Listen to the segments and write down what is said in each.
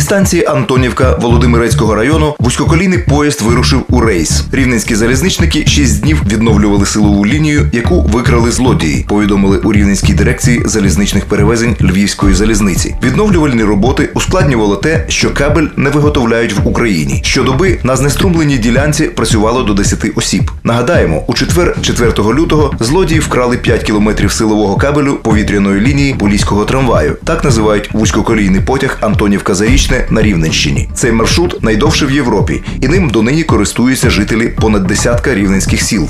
Зі станції Антонівка Володимирецького району вузькоколійний поїзд вирушив у рейс. Рівненські залізничники шість днів відновлювали силову лінію, яку викрали злодії. Повідомили у Рівненській дирекції залізничних перевезень Львівської залізниці. Відновлювальні роботи ускладнювало те, що кабель не виготовляють в Україні. Щодоби на знеструмленій ділянці працювало до 10 осіб. Нагадаємо, у четвер, 4 лютого, злодії вкрали 5 кілометрів силового кабелю повітряної лінії поліського трамваю. Так називають вузькоколійний потяг Антонівка Зарічне на Рівненщині. Цей маршрут найдовший в Європі, і ним донині користуються жителі понад десятка рівненських сіл.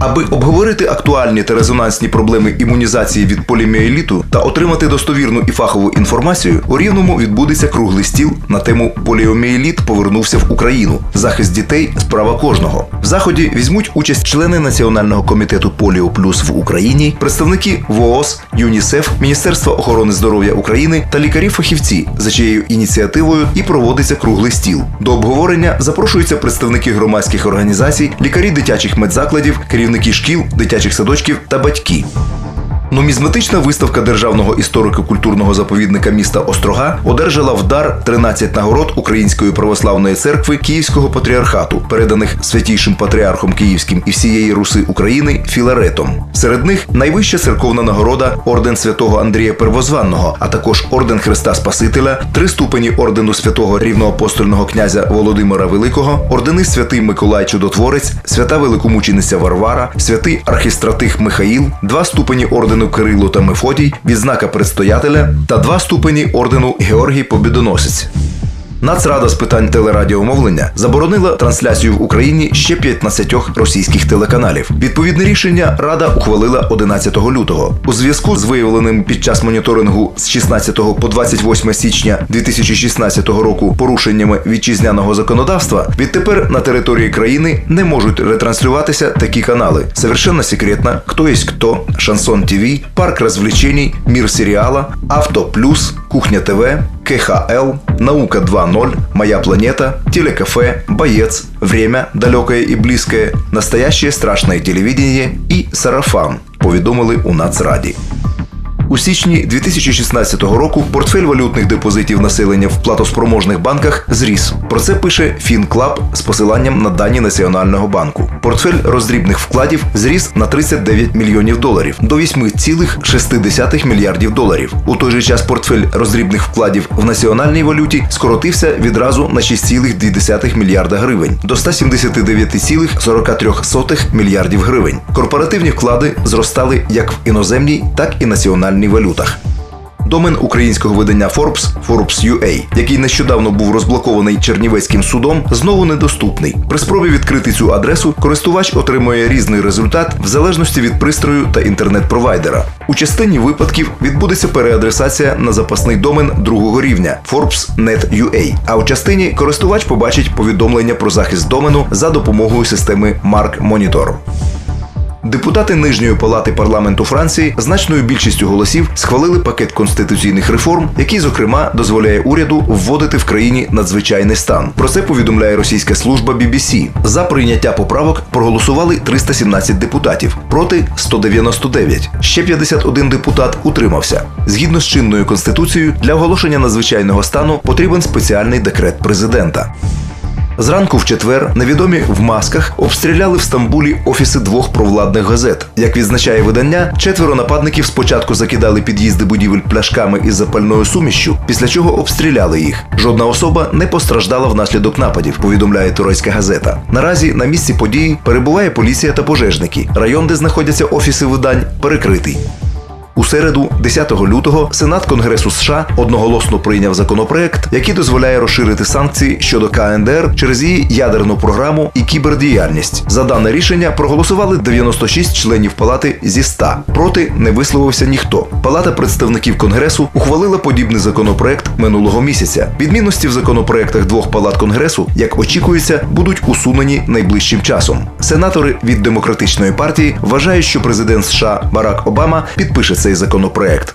Аби обговорити актуальні та резонансні проблеми імунізації від поліміеліту та отримати достовірну і фахову інформацію, у Рівному відбудеться круглий стіл на тему Поліоміеліт повернувся в Україну. Захист дітей справа кожного. В заході візьмуть участь члени Національного комітету Поліо Плюс в Україні, представники ВООЗ, ЮНІСЕФ, Міністерства охорони здоров'я України та лікарі-фахівці, за чиєю ініціативою і проводиться круглий стіл. До обговорення запрошуються представники громадських організацій, лікарі дитячих медзакладів, керівники шкіл, дитячих садочків та батьки. Нумізматична виставка Державного історико-культурного заповідника міста Острога одержала в дар 13 нагород Української православної церкви Київського патріархату, переданих святійшим патріархом Київським і всієї Руси України Філаретом. Серед них найвища церковна нагорода орден святого Андрія Первозванного, а також орден Христа Спасителя, три ступені ордену святого рівноапостольного князя Володимира Великого, ордени святий Миколай Чудотворець, свята великомучениця Варвара, святий архістратих Михаїл, два ступені ордену Кирило та Мефодій, відзнака предстоятеля та два ступені ордену Георгій Побідоносець. Нацрада з питань телерадіомовлення заборонила трансляцію в Україні ще 15 російських телеканалів. Відповідне рішення Рада ухвалила 11 лютого. У зв'язку з виявленим під час моніторингу з 16 по 28 січня 2016 року порушеннями вітчизняного законодавства, відтепер на території країни не можуть ретранслюватися такі канали. Совершенно секретно, хто є хто, Шансон ТВ, Парк розвлечений, Мір серіала, Авто Плюс, Кухня ТВ, КХЛ, Наука 2.0, Моя планета, Телекафе, Боец, Время далекое и близкое, Настоящее страшное телевидение и Сарафан, повідомили у Нацраді. У січні 2016 року портфель валютних депозитів населення в платоспроможних банках зріс. Про це пише FinClub з посиланням на дані Національного банку. Портфель роздрібних вкладів зріс на 39 мільйонів доларів до 8,6 мільярдів доларів. У той же час портфель роздрібних вкладів в національній валюті скоротився відразу на 6,2 мільярда гривень до 179,43 мільярдів гривень. Корпоративні вклади зростали як в іноземній, так і національній валютах. Домен українського видання Forbes Forbes.ua, який нещодавно був розблокований Чернівецьким судом, знову недоступний. При спробі відкрити цю адресу користувач отримує різний результат в залежності від пристрою та інтернет-провайдера. У частині випадків відбудеться переадресація на запасний домен другого рівня Forbes.net.ua, а у частині користувач побачить повідомлення про захист домену за допомогою системи Mark Monitor. Депутати нижньої палати парламенту Франції значною більшістю голосів схвалили пакет конституційних реформ, який, зокрема, дозволяє уряду вводити в країні надзвичайний стан. Про це повідомляє російська служба BBC. За прийняття поправок проголосували 317 депутатів проти 199. Ще 51 депутат утримався. Згідно з чинною конституцією, для оголошення надзвичайного стану потрібен спеціальний декрет президента. Зранку в четвер невідомі в масках обстріляли в Стамбулі офіси двох провладних газет. Як відзначає видання, четверо нападників спочатку закидали під'їзди будівель пляшками із запальною сумішчю, після чого обстріляли їх. Жодна особа не постраждала внаслідок нападів, повідомляє турецька газета. Наразі на місці події перебуває поліція та пожежники. Район, де знаходяться офіси видань, перекритий. У середу, 10 лютого, Сенат Конгресу США одноголосно прийняв законопроект, який дозволяє розширити санкції щодо КНДР через її ядерну програму і кібердіяльність. За дане рішення проголосували 96 членів палати зі 100. Проти не висловився ніхто. Палата представників Конгресу ухвалила подібний законопроект минулого місяця. Відмінності в законопроектах двох палат Конгресу, як очікується, будуть усунені найближчим часом. Сенатори від демократичної партії вважають, що президент США Барак Обама підпише цей законопроект.